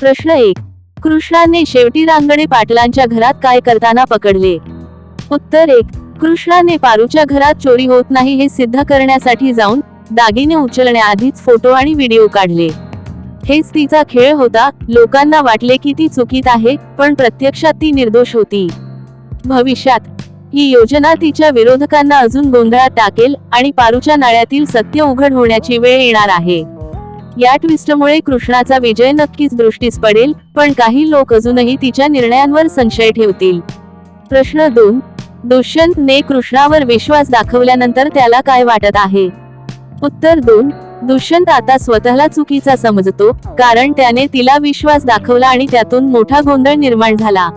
प्रश्न एक. कृष्णाने शेवटी रांगणे पाटलांच्या घरात काय करताना पकडले? उत्तर एक. कृष्णाने पारूच्या घरात चोरी होत नाही हे सिद्ध करण्यासाठी जाऊन दागिने उचलण्याआधीच फोटो आणि व्हिडिओ काढले. हेच तिचा खेळ होता. लोकांना वाटले की ती चुकीत आहे पण प्रत्यक्षात ती निर्दोष होती. भविष्यात ही योजना तिच्या विरोधकांना अजून गोंधळात टाकेल आणि पारूच्या नाळ्यातील सत्य उघड होण्याची वेळ येणार आहे. या ट्विस्टमुळे कृष्णाचा विजय नक्कीच दृष्टीस पडेल पण काही लोक अजूनही तिच्या निर्णयांवर संशय ठेवतील. प्रश्न दोन. दुष्यंतने कृष्णावर विश्वास दाखवल्यानंतर त्याला काय वाटत आहे? उत्तर दोन. दुष्यंत आता स्वतःला चुकीचा समजतो कारण त्याने तिला विश्वास दाखवला आणि त्यातून मोठा गोंधळ निर्माण झाला.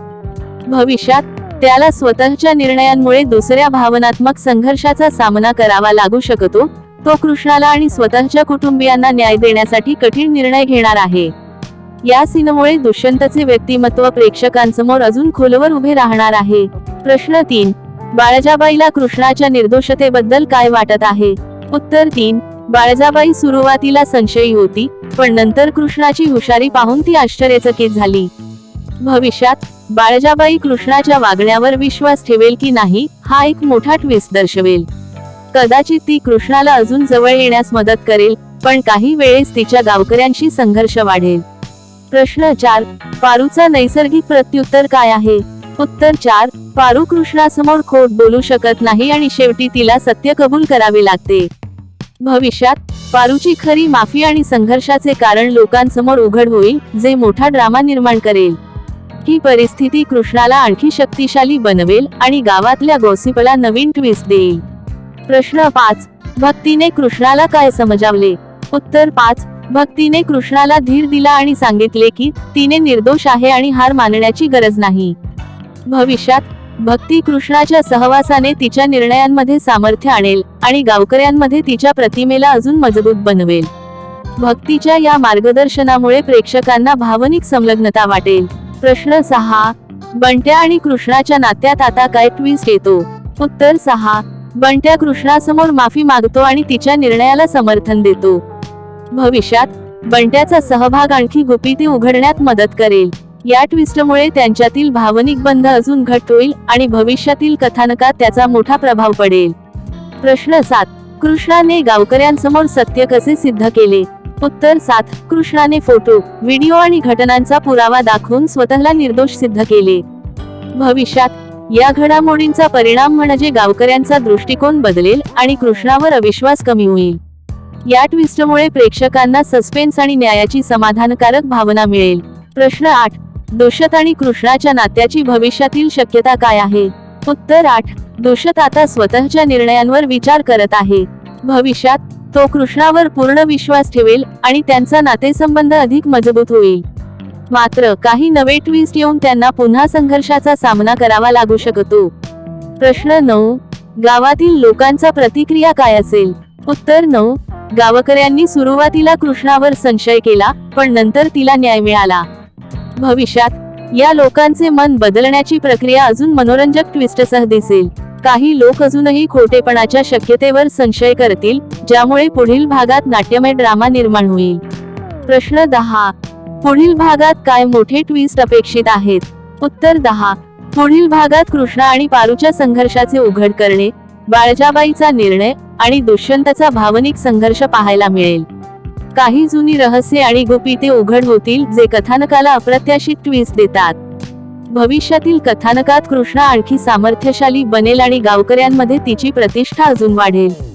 भविष्यात त्याला स्वतःच्या निर्णयांमुळे दुसऱ्या भावनात्मक संघर्षाचा सामना करावा लागू शकतो तो कृष्णाला आणि स्वतःच्या कुटुंबियांना न्याय देण्यासाठी कठीण निर्णय घेणार आहे. या सीनमुळे दुष्यंतचे व्यक्तिमत्व प्रेक्षकांसमोर अजून खोलवर उभे राहणार आहे. प्रश्न तीन बाळजाबाईला कृष्णाच्या निर्दोषतेबद्दल काय वाटत आहे? उत्तर तीन बाळजाबाई सुरुवातीला संशयी होती पण नंतर कृष्णाची हुशारी पाहून ती आश्चर्यचकित झाली. भविष्यात बाळजाबाई कृष्णाच्या वागण्यावर विश्वास ठेवेल की नाही हा एक मोठा ट्विस्ट दर्शवेल. कदाचित ती कृष्णाला अजून जवळ येण्यास मदत करेल पण काही वेळेस तिच्या गावकऱ्यांशी संघर्ष वाढेल. प्रश्न चार पारूचा नैसर्गिक प्रत्युत्तर काय आहे? उत्तर चार पारू कृष्णासमोर खोट बोलू शकत नाही आणि शेवटी तिला सत्य कबूल करावे लागते. भविष्यात पारूची खरी माफी आणि संघर्षाचे कारण लोकांसमोर उघड होईल जे मोठा ड्रामा निर्माण करेल. ही परिस्थिती कृष्णाला आणखी शक्तिशाली बनवेल आणि गावातल्या गॉसिपला नवीन ट्विस्ट देईल. प्रश्न पाच. भक्तीने कृष्णाला काय समजावले? उत्तर पाच. भक्तीने कृष्णाला धीर दिला आणि सांगितले की तिने निर्दोष आहे आणि हार मानण्याची गरज नाही. भविष्यात भक्ती कृष्णाच्या सहवासाने तिच्या निर्णयांमध्ये सामर्थ्य आणेल आणि गावकऱ्यांमध्ये तिच्या प्रतिमेला अजून मजबूत बनवेल. भक्तीच्या या मार्गदर्शनामुळे प्रेक्षकांना भावनिक संलग्नता वाटेल. प्रश्न सहा. बंट्या आणि कृष्णाच्या नात्यात आता काय ट्विस्ट येतो? उत्तर सहा. बंट्या कृष्णासमोर माफी मागतो आणि तिच्या निर्णयाला समर्थन देतो. भविष्यात बंट्याचा सहभाग आणखी गुपिती उघडण्यात मदत करेल. या ट्विस्टमुळे त्यांच्यातील भावनिक बंध अजून घट होईल आणि भविष्यातील कथानकात त्याचा मोठा प्रभाव पडेल. प्रश्न सात. कृष्णाने गावकऱ्यांसमोर सत्य कसे सिद्ध केले? उत्तर सात. कृष्णाने फोटो व्हिडिओ आणि घटनांचा पुरावा दाखवून स्वतःला निर्दोष सिद्ध केले. भविष्यात या घडामोडींचा परिणाम म्हणजे गावकऱ्यांचा दृष्टिकोन बदलेल आणि कृष्णावर अविश्वास कमी होईल. या ट्विस्टमुळे प्रेक्षकांना सस्पेन्स आणि न्यायाची समाधानकारक भावना मिळेल. प्रश्न आठ. दोषत आणि कृष्णाच्या नात्याची भविष्यातील शक्यता काय आहे? उत्तर आठ. दोषत आता स्वतःच्या निर्णयांवर विचार करत आहे. भविष्यात तो कृष्णावर पूर्ण विश्वास ठेवेल आणि त्यांचा नातेसंबंध अधिक मजबूत होईल. मात्र काही नवे ट्विस्ट येऊन त्यांना पुन्हा संघर्षाचा सामना करावा लागू शकतो. प्रश्न नऊ गावातील लोकांचा प्रतिक्रिया काय असेल? उत्तर नऊ गावकऱ्यांनी सुरुवातीला कृष्णावर संशय केला पण नंतर तिला न्याय मिळाला. भविष्यात या लोकांचे मन बदलण्याची प्रक्रिया अजून मनोरंजक ट्विस्टसह दिसेल. काही लोक अजूनही खोटेपणाच्या शक्यतेवर संशय करतील ज्यामुळे पुढील भागात नाट्यमय ड्रामा निर्माण होईल. प्रश्न दहा पुढील भागात काय मोठे ट्विस्ट अपेक्षित आहेत? उत्तर दहा. पुढील भागात कृष्णा आणि पारूच्या संघर्षाचे उघड करणे बाळजाबाईचा निर्णय आणि दुष्यंतचा भावनिक संघर्ष पाहायला मिळेल. काही जुनी रहस्ये आणि गुपिते उघड होतील जे कथानकाला अप्रत्याशित ट्विस्ट देतात. भविष्यातील कथानकात कृष्णा आणखी सामर्थ्यशाली बनेल आणि गावकऱ्यांमध्ये तिची प्रतिष्ठा अजून वाढेल.